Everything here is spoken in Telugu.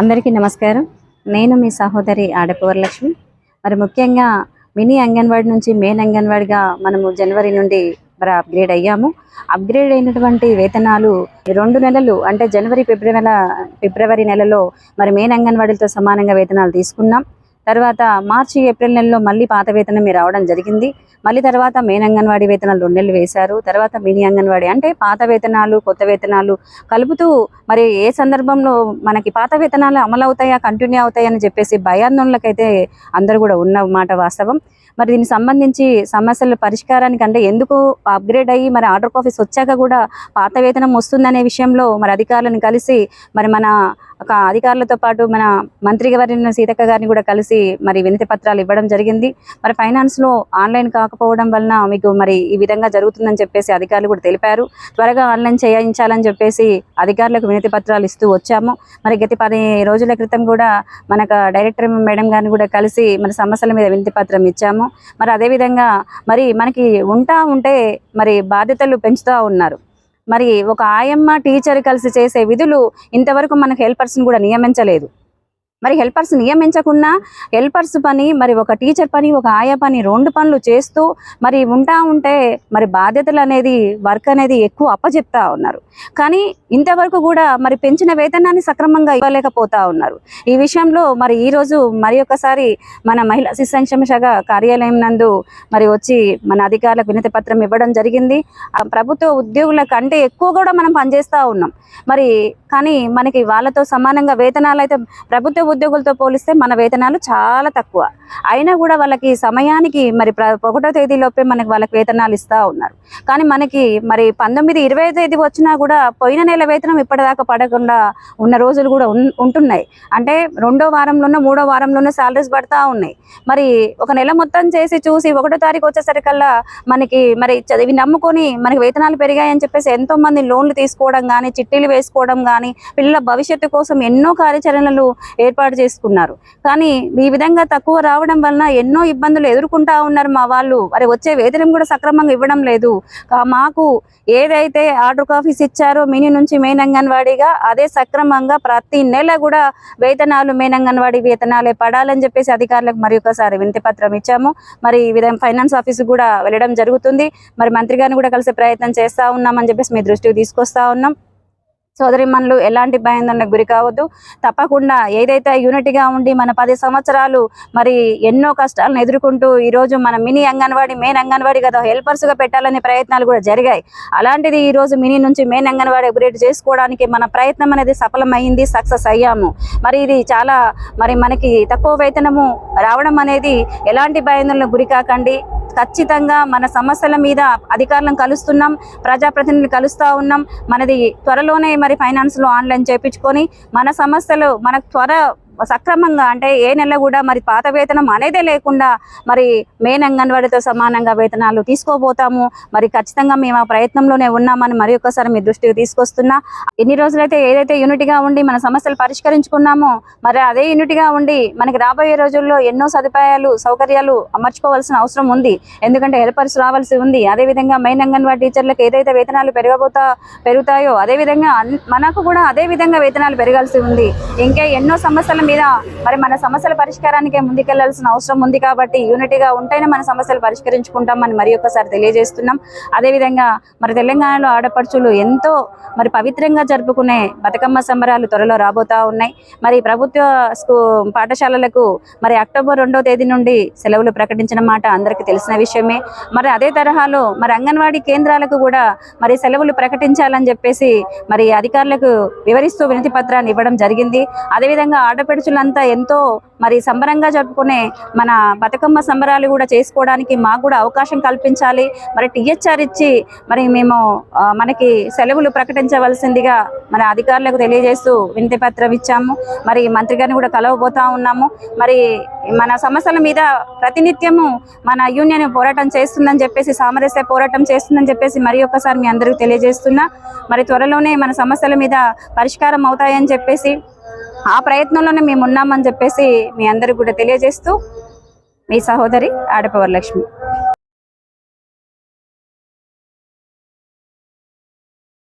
అందరికీ నమస్కారం. నేను మీ సహోదరి ఆడపవరలక్ష్మి మరి ముఖ్యంగా మినీ అంగన్వాడి నుంచి మెయిన్ అంగన్వాడిగా మనము జనవరి నుండి మరి అప్గ్రేడ్ అయ్యాము. అప్గ్రేడ్ అయినటువంటి వేతనాలు రెండు నెలలు అంటే జనవరి ఫిబ్రవరి నెల ఫిబ్రవరి నెలలో మరి మెయిన్ అంగన్వాడీలతో సమానంగా వేతనాలు తీసుకున్నాం. తర్వాత మార్చి ఏప్రిల్ నెలలో మళ్ళీ పాత వేతనం మీరు రావడం జరిగింది. మళ్ళీ తర్వాత మెయిన్ అంగన్వాడీ వేతనాలు రెండు నెలలు వేశారు. తర్వాత మినీ అంగన్వాడీ అంటే పాత వేతనాలు కొత్త వేతనాలు కలుపుతూ మరి ఏ సందర్భంలో మనకి పాత వేతనాలు అమలు అవుతాయా కంటిన్యూ అవుతాయని చెప్పేసి భయాందోళనకైతే అందరూ కూడా ఉన్న మాట వాస్తవం. మరి దీనికి సంబంధించి సమస్యల పరిష్కారానికి అంటే ఎందుకు అప్గ్రేడ్ అయ్యి మరి ఆర్డర్ ఆఫీస్ వచ్చాక కూడా పాత వేతనం వస్తుందనే విషయంలో మరి అధికారులను కలిసి మరి మన ఒక అధికారులతో పాటు మన మంత్రి గారిని సీతక్క గారిని కూడా కలిసి మరి వినతి పత్రాలు ఇవ్వడం జరిగింది. మరి ఫైనాన్స్లో ఆన్లైన్ కాకపోవడం వలన మీకు మరి ఈ విధంగా జరుగుతుందని చెప్పేసి అధికారులు కూడా తెలిపారు. త్వరగా ఆన్లైన్ చేయించాలని చెప్పేసి అధికారులకు వినతి పత్రాలు ఇస్తూ వచ్చాము. మరి గత పది రోజుల క్రితం కూడా మనకు డైరెక్టర్ మేడం గారిని కూడా కలిసి మన సమస్యల మీద వినతి పత్రం ఇచ్చాము. మరి అదేవిధంగా మరి మనకి ఉంటా ఉంటే మరి బాధ్యతలు పెంచుతూ ఉన్నారు. మరి ఒక ఆయమ్మ టీచర్ కలిసి చేసే విధులు ఇంతవరకు మన హెల్పర్స్ని కూడా నియమించలేదు. మరి హెల్పర్స్ నియమించకుండా హెల్పర్స్ పని మరి ఒక టీచర్ పని ఒక ఆయా పని రెండు పనులు చేస్తూ మరి ఉంటా ఉంటే మరి బాధ్యతలు అనేది వర్క్ అనేది ఎక్కువ అప్పచెప్తా ఉన్నారు. కానీ ఇంతవరకు కూడా మరి పెంచిన వేతనాన్ని సక్రమంగా ఇవ్వలేకపోతా ఉన్నారు. ఈ విషయంలో మరి ఈ రోజు మరి ఒకసారి మన మహిళా శిశు సంక్షేమ శాఖ కార్యాలయం నందు మరి వచ్చి మన అధికారులకు వినతి పత్రం ఇవ్వడం జరిగింది. ఆ ప్రభుత్వ ఉద్యోగుల కంటే ఎక్కువ కూడా మనం పనిచేస్తూ ఉన్నాం. మరి కానీ మనకి వాళ్ళతో సమానంగా వేతనాలు అయితే ప్రభుత్వ ఉద్యోగులతో పోలిస్తే మన వేతనాలు చాలా తక్కువ. అయినా కూడా వాళ్ళకి సమయానికి మరి ప్ర- ఒకటో తేదీలోపే మనకి వాళ్ళకి వేతనాలు ఇస్తూ ఉన్నారు. కానీ మనకి మరి పంతొమ్మిది ఇరవై తేదీ వచ్చినా కూడా పోయిన నెల వేతనం ఇప్పటిదాకా పడకుండా ఉన్న రోజులు కూడా ఉంటున్నాయి. అంటే రెండో వారంలోనో మూడో వారంలోనో శాలరీస్ పడతా ఉన్నాయి. మరి ఒక నెల మొత్తం చేసి చూసి ఒకటో తారీఖు వచ్చేసరికల్లా మనకి మరి చదివి ఇవి నమ్ముకొని మనకి వేతనాలు పెరిగాయని చెప్పేసి ఎంతో మంది లోన్లు తీసుకోవడం కానీ చిట్టీలు వేసుకోవడం కానీ పిల్లల భవిష్యత్తు కోసం ఎన్నో కార్యాచరణలు ఏర్పాటు చేసుకున్నారు. కానీ ఈ విధంగా తక్కువ రావడం వలన ఎన్నో ఇబ్బందులు ఎదుర్కొంటా ఉన్నారు మా వాళ్ళు. మరి వచ్చే వేతనం కూడా సక్రమంగా ఇవ్వడం లేదు. మాకు ఏదైతే ఆర్డర్ ఆఫీస్ ఇచ్చారో మినీ నుంచి మెయిన్ అంగన్వాడీగా అదే సక్రమంగా ప్రతి నెల కూడా వేతనాలు మెయిన్ అంగన్వాడీ వేతనాలే పడాలని చెప్పేసి అధికారులకు మరి ఒకసారి వినతి పత్రం ఇచ్చాము. మరి ఈ విధంగా ఫైనాన్స్ ఆఫీస్ కూడా వెళ్ళడం జరుగుతుంది. మరి మంత్రి గారిని కూడా కలిసే ప్రయత్నం చేస్తా ఉన్నామని చెప్పేసి మీ దృష్టికి తీసుకొస్తా ఉన్నాం. సోదరిమణులు ఎలాంటి భయాందోళనకు గురి కావద్దు. తప్పకుండా ఏదైతే యూనిట్గా ఉండి మన పది సంవత్సరాలు మరి ఎన్నో కష్టాలను ఎదుర్కొంటూ ఈ రోజు మన మినీ అంగన్వాడీ మెయిన్ అంగన్వాడీ కదా హెల్పర్స్గా పెట్టాలనే ప్రయత్నాలు కూడా జరిగాయి. అలాంటిది ఈ రోజు మినీ నుంచి మెయిన్ అంగన్వాడీ అప్గ్రేడ్ చేసుకోవడానికి మన ప్రయత్నం అనేది సఫలమైంది సక్సెస్ అయ్యాము. మరి ఇది చాలా మరి మనకి తక్కువ వేతనము రావడం అనేది ఎలాంటి భయాందోళనకు గురి కాకండి. ఖచ్చితంగా మన సమస్యల మీద అధికారులను కలుస్తున్నాం ప్రజాప్రతినిధులు కలుస్తూ ఉన్నాం. మనది త్వరలోనే మరి ఫైనాన్స్లో ఆన్లైన్ చేపించుకొని మన సమస్యలు మనకు త్వర సక్రమంగా అంటే ఏ నెల కూడా మరి పాత వేతనం అనేదే లేకుండా మరి మెయిన్ అంగన్వాడితో సమానంగా వేతనాలు తీసుకోబోతాము. మరి ఖచ్చితంగా మేము ఆ ప్రయత్నంలోనే ఉన్నామని మరి ఒక్కసారి మీ దృష్టికి తీసుకొస్తున్నా. ఎన్ని రోజులైతే ఏదైతే యూనిట్గా ఉండి మన సమస్యలు పరిష్కరించుకున్నామో మరి అదే యూనిట్గా ఉండి మనకి రాబోయే రోజుల్లో ఎన్నో సదుపాయాలు సౌకర్యాలు అమర్చుకోవాల్సిన అవసరం ఉంది. ఎందుకంటే హెల్పర్స్ రావాల్సి ఉంది. అదేవిధంగా మెయిన్ అంగన్వాడీ టీచర్లకు ఏదైతే వేతనాలు పెరగబోతా పెరుగుతాయో అదేవిధంగా మనకు కూడా అదే విధంగా వేతనాలు పెరగాల్సి ఉంది. ఇంకా ఎన్నో సమస్యలు మీద మరి మన సమస్యల పరిష్కారానికి ముందుకెళ్ళాల్సిన అవసరం ఉంది కాబట్టి యూనిటీగా ఉంటేనే మన సమస్యలు పరిష్కరించుకుంటామని మరి ఒక్కసారి తెలియజేస్తున్నాం. అదేవిధంగా మరి తెలంగాణలో ఆడపడుచులు ఎంతో మరి పవిత్రంగా జరుపుకునే బతుకమ్మ సంబరాలు త్వరలో రాబోతా ఉన్నాయి. మరి ప్రభుత్వ పాఠశాలలకు మరి అక్టోబర్ రెండో తేదీ నుండి సెలవులు ప్రకటించిన మాట అందరికీ తెలిసిన విషయమే. మరి అదే తరహాలో మరి అంగన్వాడీ కేంద్రాలకు కూడా మరి సెలవులు ప్రకటించాలని చెప్పేసి మరి అధికారులకు వివరిస్తూ వినతి పత్రాన్ని ఇవ్వడం జరిగింది. అదేవిధంగా ఆడపడుచులంతా ఎంతో మరి సంబరంగా జరుపుకునే మన బతుకమ్మ సంబరాలు కూడా చేసుకోవడానికి మాకు కూడా అవకాశం కల్పించాలి. మరి టీహెచ్ఆర్ ఇచ్చి మరి మేము మనకి సెలవులు ప్రకటించవలసిందిగా మన అధికారులకు తెలియజేస్తూ వినతి పత్రం ఇచ్చాము. మరి మంత్రి గారిని కూడా కలవబోతా ఉన్నాము. మరి మన సమస్యల మీద ప్రతినిత్యము మన యూనియన్ పోరాటం చేస్తుందని చెప్పేసి సామరస్య పోరాటం చేస్తుందని చెప్పేసి మరి ఒక్కసారి మీ అందరికీ తెలియజేస్తున్నా. మరి త్వరలోనే మన సమస్యల మీద పరిష్కారం అవుతాయని చెప్పేసి ఆ ప్రయత్నంలోనే మేము ఉన్నామని చెప్పేసి మీ అందరికి కూడా తెలియజేస్తూ మీ సహోదరి ఆడపవరలక్ష్మి.